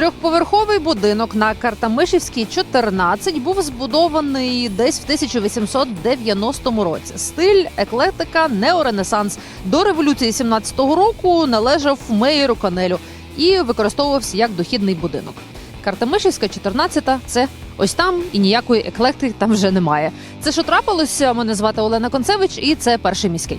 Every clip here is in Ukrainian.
Трьохповерховий будинок на Картамишівській 14 був збудований десь в 1890 році. Стиль еклектика неоренесанс. До революції 17-го року належав меєру Канелю і використовувався як дохідний будинок. Картамишівська 14 – це ось там і ніякої еклектики там вже немає. Це що трапилося? Мене звати Олена Концевич, і це перший міський.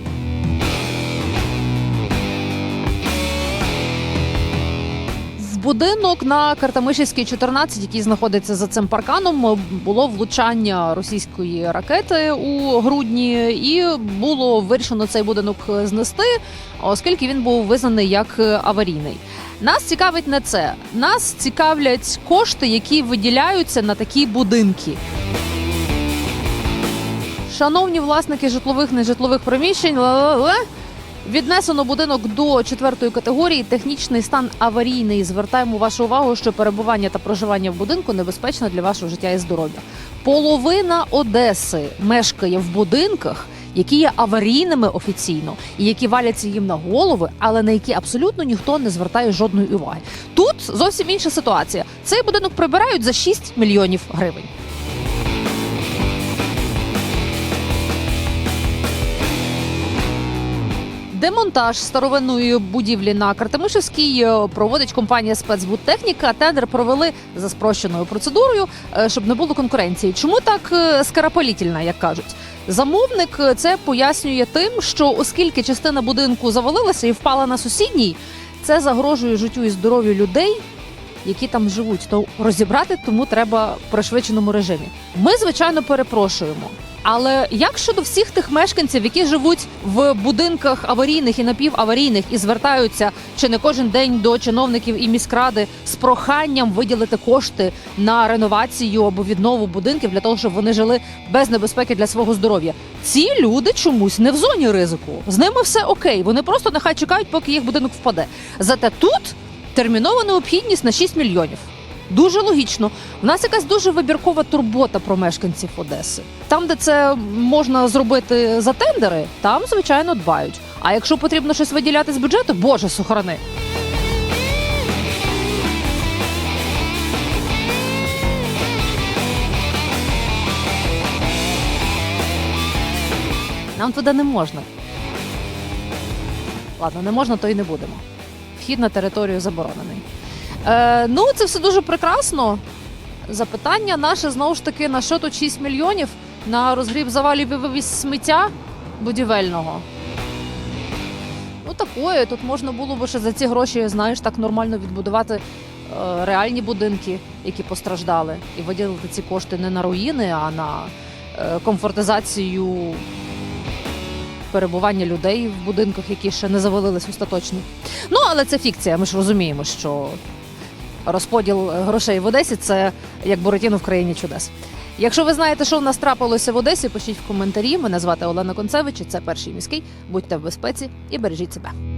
Будинок на Картамишівській 14, який знаходиться за цим парканом, було влучання російської ракети у грудні, і було вирішено цей будинок знести, оскільки він був визнаний як аварійний. Нас цікавить не це. Нас цікавлять кошти, які виділяються на такі будинки. Шановні власники житлових нежитлових приміщень, ла-ла-ла, Віднесено будинок до четвертої категорії. Технічний стан аварійний. Звертаємо вашу увагу, що перебування та проживання в будинку небезпечно для вашого життя і здоров'я. Половина Одеси мешкає в будинках, які є аварійними офіційно, і які валяться їм на голови, але на які абсолютно ніхто не звертає жодної уваги. Тут зовсім інша ситуація. Цей будинок прибирають за 6 мільйонів гривень. Демонтаж старовинної будівлі на Картамишевській е, проводить компанія спецбудтехніка. Тендер провели за спрощеною процедурою, е, щоб не було конкуренції. Чому так е, скарапалітельна, як кажуть? Замовник це пояснює тим, що оскільки частина будинку завалилася і впала на сусідній, це загрожує життю і здоров'ю людей, які там живуть. То розібрати тому треба в пришвидшеному режимі. Ми, звичайно, перепрошуємо. Але як щодо всіх тих мешканців, які живуть в будинках аварійних і напіваварійних і звертаються чи не кожен день до чиновників і міськради з проханням виділити кошти на реновацію або віднову будинків для того, щоб вони жили без небезпеки для свого здоров'я? Ці люди чомусь не в зоні ризику. З ними все окей. Вони просто нехай чекають, поки їх будинок впаде. Зате тут термінова необхідність на 6 мільйонів. Дуже логічно. У нас якась дуже вибіркова турбота про мешканців Одеси. Там, де це можна зробити за тендери, там звичайно дбають. А якщо потрібно щось виділяти з бюджету, боже сохрани. Нам туди не можна. Ладно, не можна, то й не будемо. Вхід на територію заборонений. Е, ну, це все дуже прекрасно. Запитання наше знову ж таки, на що тут 6 мільйонів на розгріб завалів і вивіз сміття будівельного. Ну, такое. Тут можна було б ще за ці гроші, знаєш, так нормально відбудувати е, реальні будинки, які постраждали, і виділити ці кошти не на руїни, а на е, комфортизацію перебування людей в будинках, які ще не завалились остаточно. Ну, але це фікція. Ми ж розуміємо, що розподіл грошей в Одесі це як Буратіно в країні чудес. Якщо ви знаєте, що в нас трапилося в Одесі, пишіть в коментарі. Мене звати Олена Концевич. Це перший міський. Будьте в безпеці і бережіть себе.